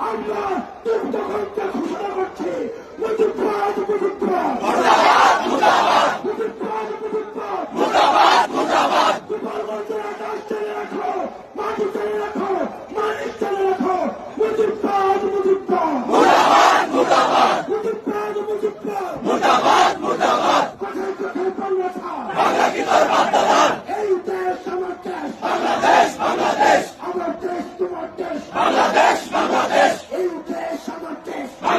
আমরা দুর্দকর্তা ঘোষণা করছি। মুজিবাদ মুজিবাদ মুজিবাদ মুজিবাদ মুজিবাদ বাংলাদেশ বাংলাদেশ। আমার দেশ তোমার দেশ। বাংলাদেশ। this.